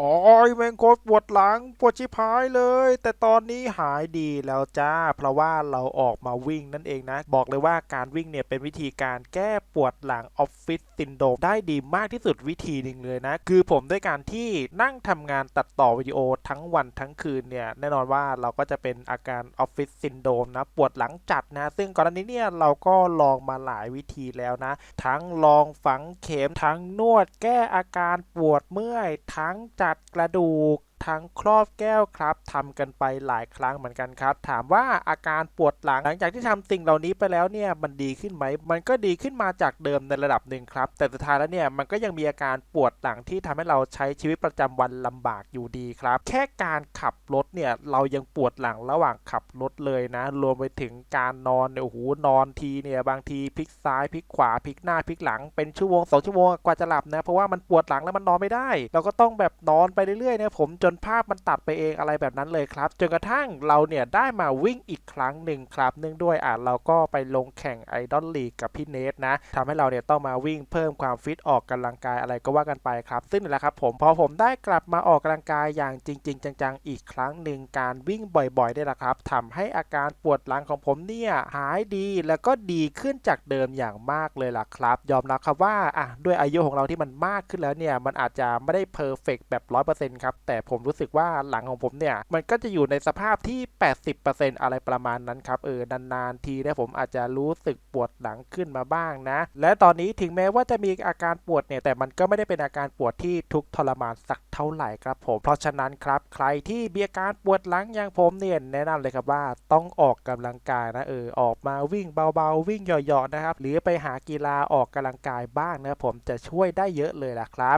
อ๋อแมงโคตรปวดหลังปวดชิบหายเลย แต่ตอนนี้หายดีแล้วจ้า เพราะว่าเราออกมาวิ่งนั่นเองนะ บอกเลยว่าการวิ่งเนี่ยเป็นวิธีการแก้ปวดหลังออฟฟิศซินโดมได้ดีมากที่สุดวิธีหนึ่งเลยนะ คือผมด้วยการที่นั่งทำงานตัดต่อวิดีโอทั้งวันทั้งคืนเนี่ยแน่นอนว่าเราก็จะเป็นอาการออฟฟิศซินโดมนะปวดหลังจัดนะ ซึ่งก่อนหน้านี้เนี่ยเราก็ลองมาหลายวิธีแล้วนะ ทั้งลองฝังเข็มทั้งนวดแก้อาการปวดเมื่อย ทั้งจัดกระดู ทั้งครอบแก้วครับทำกันไปหลายครั้งเหมือนกันครับ ถามว่าอาการปวดหลังหลังจากที่ทำสิ่งเหล่านี้ไปแล้วเนี่ยมันดีขึ้นไหม มันก็ดีขึ้นมาจากเดิมในระดับหนึ่งครับ แต่สุดท้ายแล้วเนี่ยมันก็ยังมีอาการปวดหลังที่ทำให้เราใช้ชีวิตประจำวันลำบากอยู่ดีครับ แค่การขับรถเนี่ยเรายังปวดหลังระหว่างขับรถเลยนะ รวมไปถึงการนอนเนี่ยโอ้โหนอนทีเนี่ยบางทีพลิกซ้ายพลิกขวาพลิกหน้าพลิกหลังเป็นชั่วโมงสองชั่วโมงกว่าจะหลับนะเพราะว่ามันปวดหลังแล้วมันนอนไม่ได้ เราก็ต้องแบบนอนไปเรื่อยๆเนี่ยผมจนภาพมันตัดไปเองอะไรแบบนั้นเลยครับ จนกระทั่งเราเนี่ยได้มาวิ่งอีกครั้งหนึ่งครับ เนื่องด้วยอะเราก็ไปลงแข่งไอดอลลีกกับพี่เนทนะทำให้เราเนี่ยต้องมาวิ่งเพิ่มความฟิตออกกำลังกายอะไรก็ว่ากันไปครับ ซึ่งนี่แหละครับผมพอผมได้กลับมาออกกำลังกายอย่างจริง ๆ จังๆ อีกครั้งหนึ่งการวิ่งบ่อยๆได้ละครับทำให้อาการปวดหลังของผมเนี่ยหายดีแล้วก็ดีขึ้นจากเดิมอย่างมากเลยล่ะครับ ยอมรับครับว่าอะด้วยอายุของเราที่มันมากขึ้นแล้วเนี่ยมันอาจจะไม่ได้เพอร์เฟกแบบร้อยเปอร์เซ็นต์ครับแต่ผมรู้สึกว่าหลังของผมเนี่ย มันก็จะอยู่ในสภาพที่ 80%อะไรประมาณนั้นครับเออนานๆทีเนี่ยผมอาจจะรู้สึกปวดหลังขึ้นมาบ้างนะ และตอนนี้ถึงแม้ว่าจะมีอาการปวดเนี่ยแต่มันก็ไม่ได้เป็นอาการปวดที่ทุกทรมานสักเท่าไหร่ครับผม เพราะฉะนั้นครับ ใครที่มีอาการปวดหลังอย่างผมเนี่ยแนะนำเลยครับว่าต้องออกกำลังกายนะเออออกมาวิ่งเบาๆ วิ่งหยาะๆนะครับ หรือไปหากีฬาออกกำลังกายบ้างนะผมจะช่วยได้เยอะเลยล่ะครับ